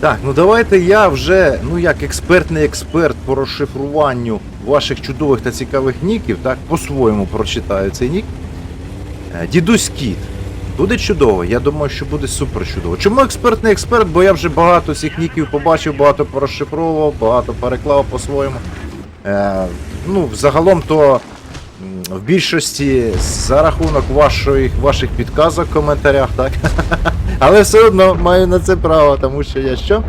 Так, ну давайте я вже, ну як експертний експерт по розшифруванню ваших чудових та цікавих ніків, так, по-своєму прочитаю цей нік. Е, Дідусь Кіт. Буде чудово, я думаю, що буде супер чудово. Чому експертний експерт? Бо я вже багато цих ніків побачив, багато порозшифровував, багато переклав по-своєму. Е, ну, загалом то в більшості за рахунок вашої, ваших підказок в коментарях, так? Але все одно маю на це право, тому що я що?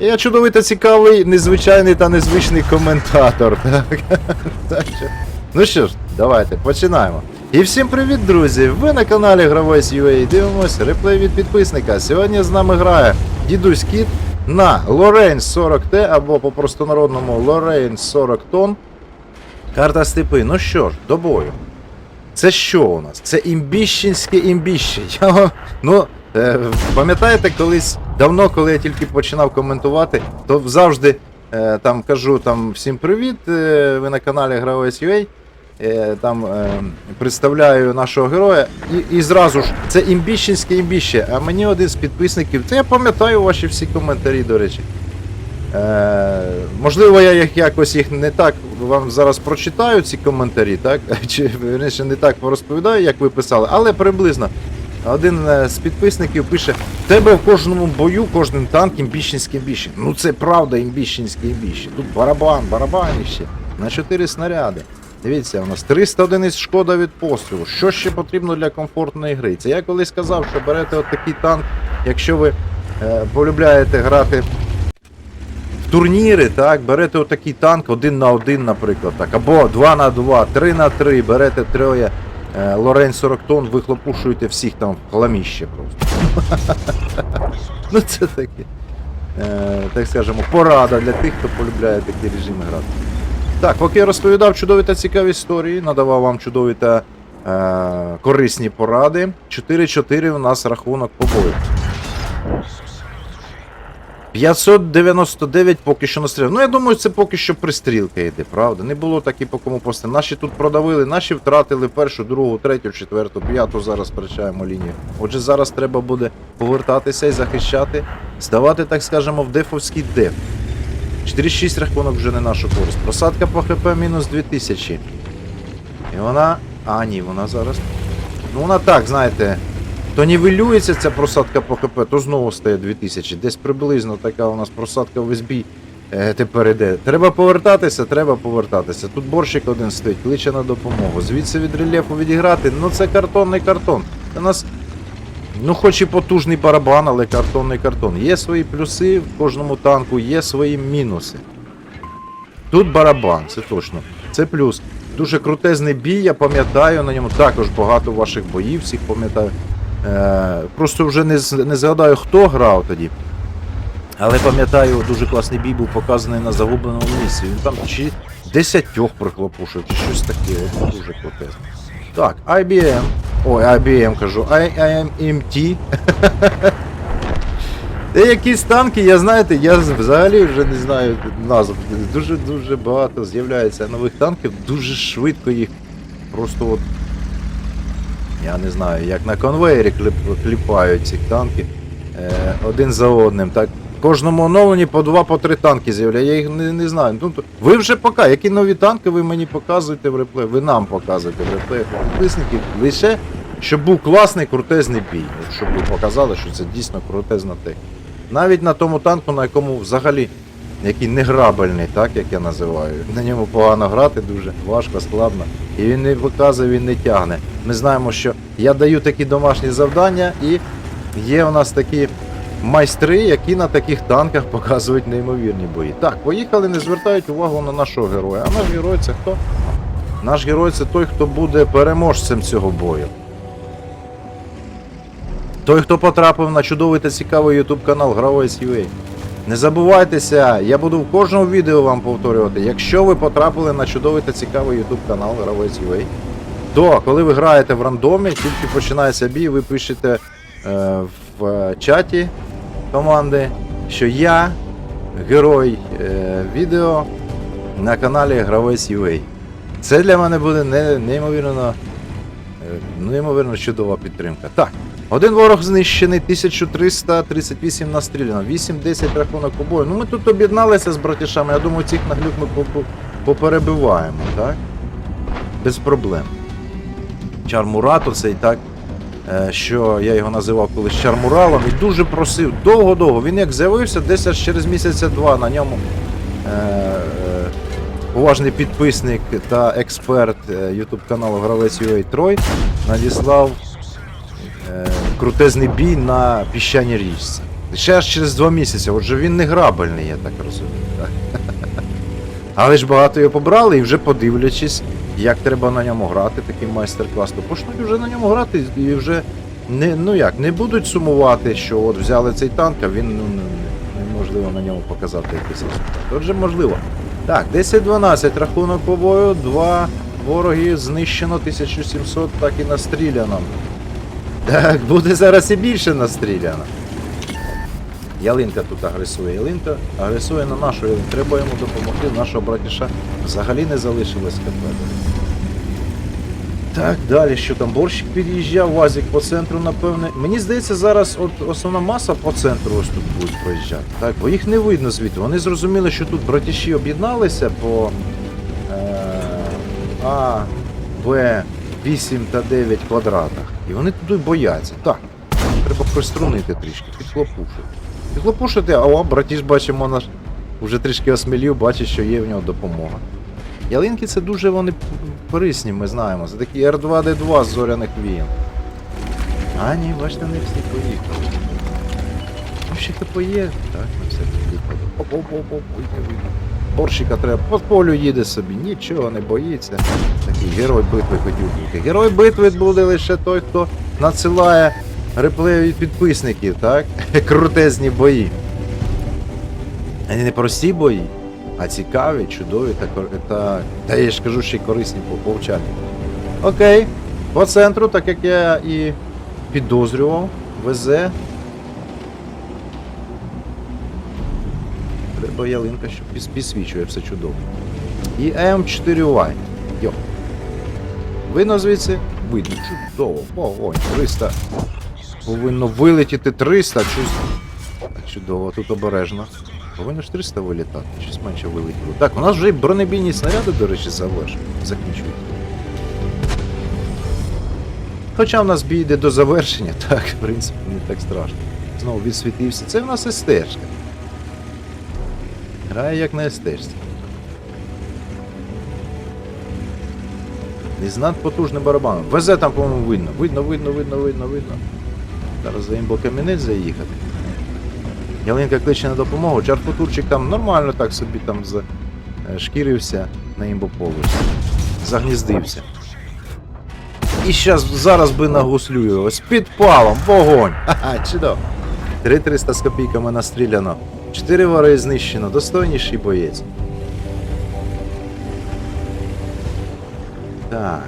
Я чудовий та цікавий, незвичайний та незвичний коментатор. Так? так що. Ну що ж, давайте починаємо. І всім привіт, друзі! Ви на каналі Гравець UA дивимось реплей від підписника. Сьогодні з нами грає дідусь Кіт на Lorraine 40T або по простонародному Lorraine 40 тонн. Карта степи. Ну що ж, до бою. Це що у нас? Це імбіщенське імбіще. Я, ну, е, пам'ятаєте, колись давно, коли я тільки починав коментувати, то завжди е, там кажу там всім привіт, е, ви на каналі Гравець UA. Е, там е, представляю нашого героя, і, і зразу ж це імбіщенське імбіще. А мені один з підписників, це я пам'ятаю ваші всі коментарі, до речі. Е, можливо, я їх якось їх не так вам зараз прочитаю, ці коментарі, так? Чи верніше не так порозповідаю, як ви писали, але приблизно. Один е, з підписників пише: тебе в кожному бою кожен танк імбіщенський імбіще. Ну це правда імбіщенське імбіще. Тут барабан, барабаніще на 4 снаряди. Дивіться, у нас 300 одиниць шкода від пострілу. Що ще потрібно для комфортної гри? Це я колись казав, що берете от такий танк, якщо ви е, полюбляєте грати в турніри, так, берете отакий танк один на один, наприклад, так, або 2 на 2, 3 на 3, берете троє е, Лорень 40 тонн, вихлопушуєте всіх там в хламіще просто. ну це таке. Е, так скажемо, порада для тих, хто полюбляє такі режими грати. Так, поки я розповідав чудові та цікаві історії, надавав вам чудові та е, корисні поради. 4-4 у нас рахунок по бою. 599 поки що настріл. Ну, я думаю, це поки що пристрілка йде, правда? Не було так і по кому пости. Наші тут продавили, наші втратили першу, другу, третю, четверту, п'яту зараз втрачаємо лінію. Отже, зараз треба буде повертатися і захищати, здавати, так скажемо, в дефовський деф. 4-6 рахунок вже не нашу користь. Просадка по ХП мінус 2000. І вона. А, ні, вона зараз. Ну вона так, знаєте. То нівелюється ця просадка по ХП, то знову стає 2000. Десь приблизно така у нас просадка в СБ е, тепер іде. Треба повертатися, треба повертатися. Тут борщик один стоїть, кличе на допомогу. Звідси від рельєфу відіграти, ну це картонний картон. У нас, ну хоч і потужний барабан, але картонний картон. Є свої плюси в кожному танку, є свої мінуси. Тут барабан, це точно. Це плюс. Дуже крутезний бій, я пам'ятаю на ньому також багато ваших боїв, всіх пам'ятаю. Е, просто вже не, не згадаю, хто грав тоді. Але пам'ятаю, дуже класний бій був показаний на загубленому місці. Він там чи десятьох прихлопушив, чи щось таке. От Дуже крутезно. Так, IBM. Ой, IBM кажу, IMT. Якісь танки, я знаєте, я взагалі вже не знаю назв. Дуже дуже багато з'являється нових танків, дуже швидко їх просто от. Я не знаю, як на конвеєрі кліп, кліпають ці танки е, один за одним. Так, кожному оновленні по два, по три танки з'являються. Я їх не, не знаю. Ну, ви вже поки, які нові танки ви мені показуєте в реплеї, ви нам показуєте в реплеях підписників. Лише щоб був класний крутезний бій. Щоб ви показали, що це дійсно крутезна техніка. Навіть на тому танку, на якому взагалі який неграбельний, так як я називаю. На ньому погано грати дуже важко, складно. І він не виказує, він не тягне. Ми знаємо, що я даю такі домашні завдання, і є у нас такі майстри, які на таких танках показують неймовірні бої. Так, поїхали, не звертають увагу на нашого героя. А наш герой це хто? Наш герой це той, хто буде переможцем цього бою. Той, хто потрапив на чудовий та цікавий YouTube канал Гравець UA. Не забувайтеся, я буду в кожному відео вам повторювати. Якщо ви потрапили на чудовий та цікавий YouTube канал Гравець UA, то коли ви граєте в рандомі, тільки починається бій, ви пишете е, в чаті команди, що я герой е, відео на каналі Гравець UA. Це для мене буде неймовірно, е, неймовірно чудова підтримка. Так, Один ворог знищений, 1338 настріляно, 8-10 рахунок у бою. Ну ми тут об'єдналися з братішами, я думаю, цих наглюк ми поперебиваємо, так? Без проблем. Чармурат оцей, так? е, Що я його називав колись Чармуралом і дуже просив довго-довго. Він як з'явився, десь аж через місяця два на ньому е, е, поважний підписник та експерт е, YouTube каналу Гравець UA Трой надіслав е, крутезний бій на піщаній річці. Ще аж через два місяці. Отже, він не грабельний, я так розумію. Але ж багато його побрали і вже подивлячись, як треба на ньому грати, такий майстер-клас, то почнуть вже на ньому грати і вже не, ну як, не будуть сумувати, що от взяли цей танк, а він ну, неможливо на ньому показати якийсь результат. Отже, можливо. Так, 10-12 рахунок по бою, два вороги знищено, 1700, так і настріляно. Так, буде зараз і більше настріляно. Ялинка тут агресує. Ялинка агресує на нашу ялинку. Треба йому допомогти. Нашого братіша взагалі не залишилось КП. Так, далі що там? Борщик під'їжджав, Вазик по центру, напевне. Мені здається, зараз от основна маса по центру ось тут буде проїжджати. Так, бо їх не видно звідти. Вони зрозуміли, що тут братіші об'єдналися по е, А, Б, 8 та 9 квадратах. І вони туди бояться. Так, треба приструнити трішки, підхлопушити. Підхлопушити, а о, братіш, бачимо, наш вже трішки осмілів, бачить, що є в нього допомога. Ялинки це дуже вони корисні, ми знаємо. Це такі R2D2 з зоряних війн. А, ні, бачите, не всі поїхали. Ну, ще хто є, так, ми все поїхали. Оп-оп-оп-оп, вийде. Борщика треба по полю їде собі, нічого не боїться. Такий герой битви хотів. Герой битви буде лише той, хто надсилає реплеї від підписників, так? Крутезні бої. А не прості бої, а цікаві, чудові та, та, та я ж кажу, ще й корисні по- повчальні. Окей, по центру, так як я і підозрював, везе. Треба ялинка, що підсвічує все чудово. І М4Y. Йо. Видно звідси? Видно. Чудово. Вогонь. 300. Повинно вилетіти 300. Чусь... Так, чудово, тут обережно. Повинно ж 300 вилітати, щось менше вилетіло. Так, у нас вже і бронебійні снаряди, до речі, завершені. Закінчують. Хоча в нас бій йде до завершення, так, в принципі, не так страшно. Знову відсвітився. Це в нас СТшка. Грає як на СТшці. І з надпотужним барабаном. Везе там, по-моєму, видно. Видно, видно, видно, видно, видно. Зараз за імбо камінець заїхати. Ялинка кличе на допомогу. Чарфутурчик там нормально так собі там зашкірився на імбополосі. Загніздився. І щас, зараз би нагуслю його з підпалом, вогонь! Ха-ха, чудово. 3300 з копійками настріляно. 4 вари знищено, достойніший боєць. Так.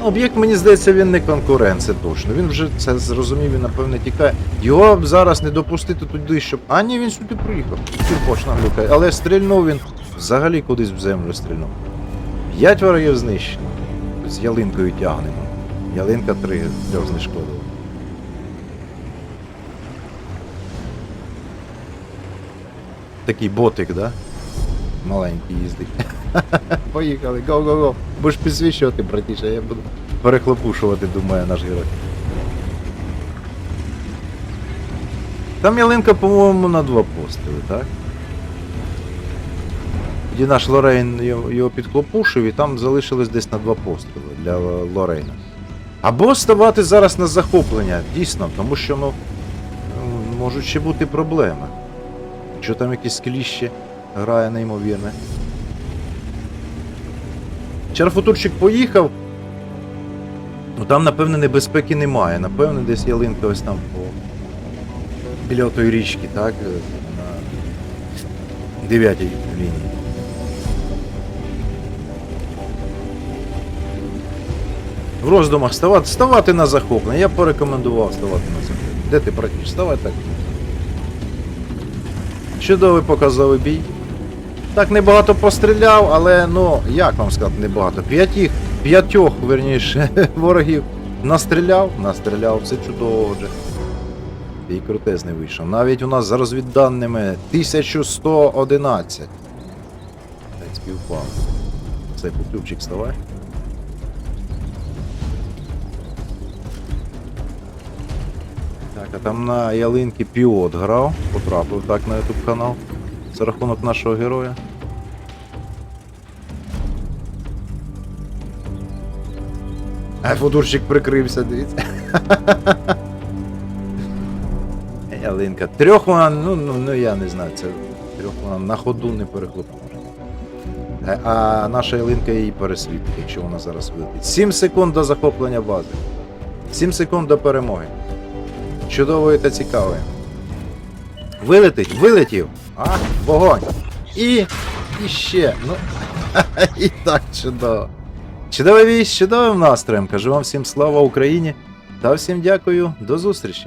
Ну, об'єкт, мені здається, він не конкурент, це точно. Він вже це зрозумів і напевне тікає. Його б зараз не допустити туди, щоб. А ні, він сюди приїхав. Почна глюкає. Але стрільнув він взагалі кудись в землю стрільнув. П'ять ворогів знищено. З ялинкою тягнемо. Ялинка три трьох знешкодила. Такий ботик, да? Маленький їздить. Поїхали, го-го-го. Будеш підсвічувати, братіше, я буду перехлопушувати, думає наш герой. Там ялинка, по-моєму, на два постріли, так? Тоді наш Лорейн його підхлопушив і там залишилось десь на два постріли для Лорейна. Або ставати зараз на захоплення, дійсно, тому що ну, можуть ще бути проблеми. Якщо там якесь кліще грає неймовірне. Чарфутурчик поїхав. Ну там, напевне, небезпеки немає. Напевне, десь ялинка ось там по... біля тої річки, так? На дев'ятій лінії. В роздумах ставати, ставати на захоплення. Я порекомендував ставати на захоплення. Де ти братіш? Ставай так. Чудовий показовий бій. Так небагато постріляв, але ну, як вам сказати, небагато. П'ятіх, п'ятьох, верніше, ворогів настріляв, настріляв, все чудово вже. І крутезний вийшов. Навіть у нас за розвідданими 1111. Десь співпав. Все, Петлюбчик, вставай. Так, а там на ялинки піот грав, потрапив так на YouTube канал. За рахунок нашого героя. А футурчик прикрився, дивіться. Ялинка. Трьох вона, ну, ну, ну я не знаю, це трьох вона на ходу не перехлопнеш. Е, А наша ялинка її пересвітить, якщо вона зараз вилетить. 7 секунд до захоплення бази. 7 секунд до перемоги. Чудової та цікавою. Вилетить, вилетів. А, вогонь. І. І ще. Ну. І так чудово. Чудовий вісь, чудовим настроєм. Кажу вам всім слава Україні та всім дякую. До зустрічі.